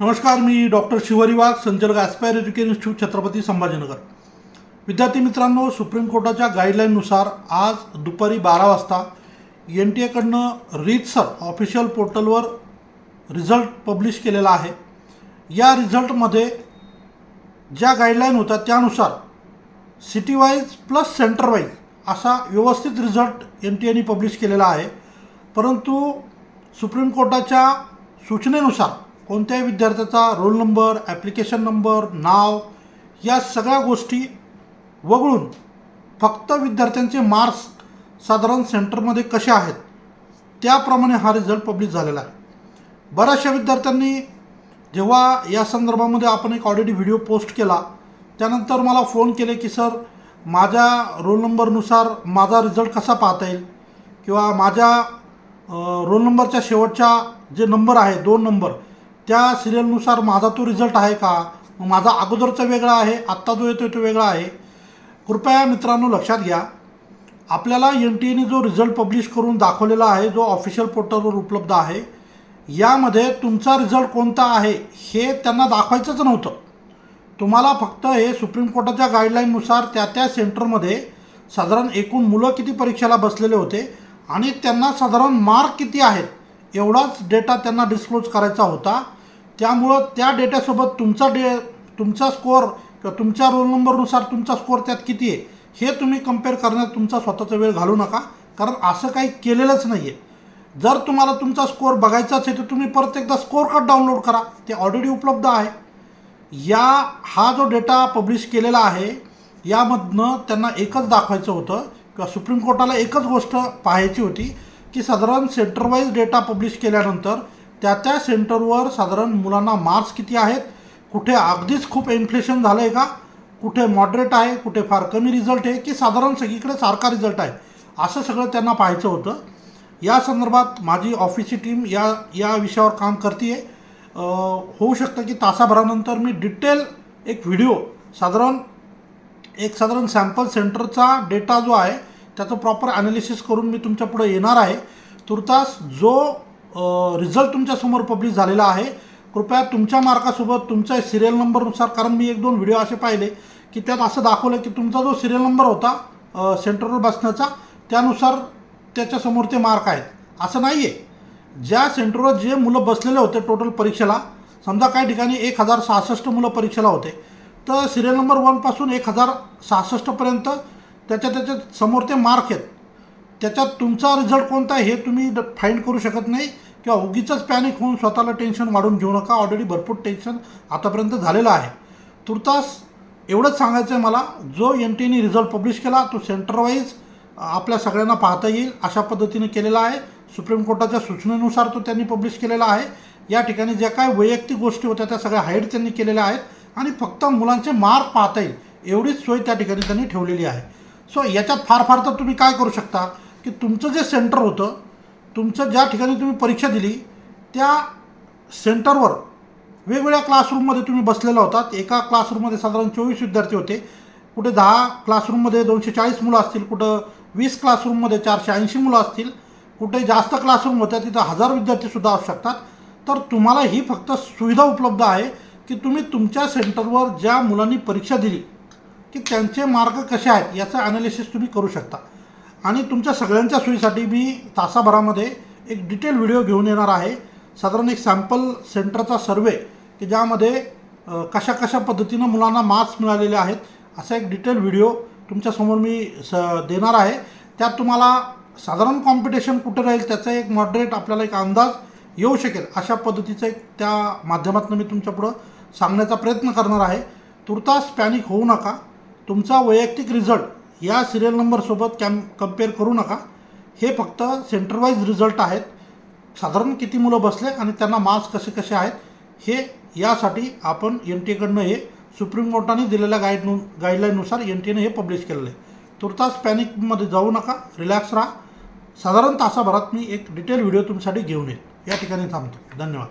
नमस्कार मी डॉक्टर शिवरी वाघ संचालक aspire education institute Chhatrapati Sambhajinagar. विद्यार्थी मित्रांनो सुप्रीम कोर्टाच्या गाईडलाईननुसार आज दुपारी बारा वाजता एन टी एकडनं रीतसर ऑफिशियल पोर्टलवर रिझल्ट पब्लिश केलेला आहे. या रिझल्टमध्ये ज्या गाईडलाईन होत्या त्यानुसार सिटीवाईज प्लस सेंटरवाईज असा व्यवस्थित रिझल्ट एन टी एने पब्लिश केलेला आहे. परंतु सुप्रीम कोर्टाच्या सूचनेनुसार कोणत्याही विद्यार्थ्याचा रोल नंबर ॲप्लिकेशन नंबर नाव या सगळ्या गोष्टी वगळून फक्त विद्यार्थ्यांचे मार्क्स साधारण सेंटरमध्ये कसे आहेत त्याप्रमाणे हा रिझल्ट पब्लिश झालेला आहे. बऱ्याचशा विद्यार्थ्यांनी जेव्हा या संदर्भामध्ये आपण एक ऑलरेडी व्हिडिओ पोस्ट केला त्यानंतर मला फोन केले की सर माझ्या रोल नंबरनुसार माझा रिझल्ट कसा पाहता येईल? किंवा माझ्या रोल नंबरच्या शेवटच्या जे नंबर आहे दोन नंबर त्या सिरियलनुसार माझा तो रिझल्ट आहे का? मग माझा अगोदरचा वेगळा आहे आत्ता जो येतो तो वेगळा आहे. कृपया मित्रांनो लक्षात घ्या. आपल्याला एन टी एने जो रिझल्ट पब्लिश करून दाखवलेला आहे जो ऑफिशियल पोर्टलवर उपलब्ध आहे यामध्ये तुमचा रिझल्ट कोणता आहे हे त्यांना दाखवायचंच नव्हतं. तुम्हाला फक्त हे सुप्रीम कोर्टाच्या गाईडलाईननुसार त्या त्या सेंटरमध्ये साधारण एकूण मुलं किती परीक्षेला बसलेले होते आणि त्यांना साधारण मार्क किती आहेत एवढाच डेटा त्यांना डिस्क्लोज करायचा होता. त्यामुळं त्या डेटासोबत तुमचा डे तुमचा स्कोअर किंवा तुमच्या रोल नंबरनुसार तुमचा स्कोअर त्यात किती आहे हे तुम्ही कंपेअर करण्यात तुमचा स्वतःचा वेळ घालू नका. कारण असं काही केलेलंच नाही आहे जर तुम्हाला तुमचा स्कोअर बघायचाच आहे तर तुम्ही परत एकदा स्कोअर कार्ड डाउनलोड करा. ते ऑलरेडी उपलब्ध आहे. या हा जो डेटा पब्लिश केलेला आहे यामधनं त्यांना एकच दाखवायचं होतं किंवा सुप्रीम कोर्टाला एकच गोष्ट पाहायची होती की साधारण सेंटरवाईज डेटा पब्लिश केल्यानंतर त्या त्या सेंटरवर साधारण मुलांना मार्क्स किती आहेत? कुठे अगदीच खूप इन्फ्लेशन झालं आहे का? कुठे मॉडरेट आहे? कुठे फार कमी रिझल्ट आहे? की साधारण सगळीकडे सारखा रिझल्ट आहे? असं सगळं त्यांना पाहायचं होतं. या संदर्भात माझी ऑफिसची टीम या या विषयावर काम करते आहे होऊ शकतं की तासाभरानंतर मी डिटेल एक व्हिडिओ साधारण एक साधारण सॅम्पल सेंटरचा डेटा जो आहे त्याचं प्रॉपर ॲनालिसिस करून मी तुमच्यापुढे येणार आहे. तुर्तास जो रिझल्ट तुमच्यासमोर पब्लिश झालेला आहे. कृपया तुमच्या मार्कासोबत तुमच्या सिरियल नंबरनुसार कारण मी एक दोन व्हिडिओ असे पाहिले की त्यात असं दाखवलं की तुमचा जो सिरियल नंबर होता सेंटरवर बसण्याचा त्यानुसार त्याच्यासमोर ते मार्क आहेत. असं नाही आहे ज्या सेंटरवर जे मुलं बसलेले होते टोटल परीक्षेला समजा काही ठिकाणी एक हजार सहासष्ट मुलं परीक्षेला होते तर सिरियल नंबर वनपासून एक हजार सहासष्टपर्यंत त्याच्या त्याच्यासमोर ते मार्क आहेत. त्याच्यात तुमचा रिझल्ट कोणता आहे हे तुम्ही फाईंड करू शकत नाही किंवा उगीचंच पॅनिक होऊन स्वतःला टेन्शन वाढून घेऊ नका. ऑलरेडी भरपूर टेन्शन आतापर्यंत झालेलं आहे. तुर्तास एवढंच सांगायचं आहे मला जो एन टीने रिझल्ट पब्लिश केला तो सेंटरवाईज आपल्या सगळ्यांना पाहता येईल. अशा पद्धतीने केलेला आहे. सुप्रीम कोर्टाच्या सूचनेनुसार तो त्यांनी पब्लिश केलेला आहे. या ठिकाणी ज्या काय वैयक्तिक गोष्टी होत्या त्या सगळ्या हाईड त्यांनी केलेल्या आहेत. आणि फक्त मुलांचे मार्क पाहता येईल. एवढीच सोय त्या ठिकाणी त्यांनी ठेवलेली आहे. सो याच्यात फार फार तर तुम्ही काय करू शकता की तुमचं जे सेंटर होतं तुमचं ज्या ठिकाणी तुम्ही परीक्षा दिली त्या सेंटरवर वेगवेगळ्या क्लासरूममध्ये तुम्ही बसलेला होतात एका क्लासरूममध्ये साधारण चोवीस विद्यार्थी होते. कुठे दहा क्लासरूममध्ये दोनशे चाळीस मुलं असतील कुठं वीस क्लासरूममध्ये चारशे ऐंशी मुलं असतील कुठे जास्त क्लासरूम होत्या तिथं हजार विद्यार्थीसुद्धा असू शकतात. तर तुम्हाला ही फक्त सुविधा उपलब्ध आहे की तुम्ही तुमच्या सेंटरवर ज्या मुलांनी परीक्षा दिली की त्यांचे मार्ग कसे आहेत याचं ॲनालिसिस तुम्ही करू शकता. आणि तुमच्या सगळ्यांच्या सोयीसाठी मी तासाभरामध्ये एक डिटेल व्हिडिओ घेऊन येणार आहे. साधारण एक सॅम्पल सेंटरचा सर्वे की ज्यामध्ये कशा कशा पद्धतीनं मुलांना मार्क्स मिळालेले आहेत असा एक डिटेल व्हिडिओ तुमच्यासमोर मी स देणार आहे. त्यात तुम्हाला साधारण कॉम्पिटिशन कुठं राहील त्याचा एक मॉडरेट आपल्याला एक अंदाज येऊ शकेल. अशा पद्धतीचं एक त्या माध्यमातून मी तुमच्यापुढं सांगण्याचा प्रयत्न करणार आहे. तुर्तास पॅनिक होऊ नका. तुमचा वैयक्तिक रिझल्ट या सिरियल नंबरसोबत कॅम कंपेअर करू नका. हे फक्त सेंटरवाईज रिझल्ट आहेत. साधारण किती मुलं बसले आणि त्यांना मार्क्स कसे कसे आहेत हे यासाठी आपण एन टी एकडनं हे सुप्रीम कोर्टाने दिलेल्या गाईड गाईडलाईननुसार एन टी एनं हे पब्लिश केलेलं आहे. तुर्तास पॅनिकमध्ये जाऊ नका रिलॅक्स राहा. साधारण तासाभरात मी एक डिटेल व्हिडिओ तुमच्यासाठी घेऊन येईल या ठिकाणी थांबतो. धन्यवाद.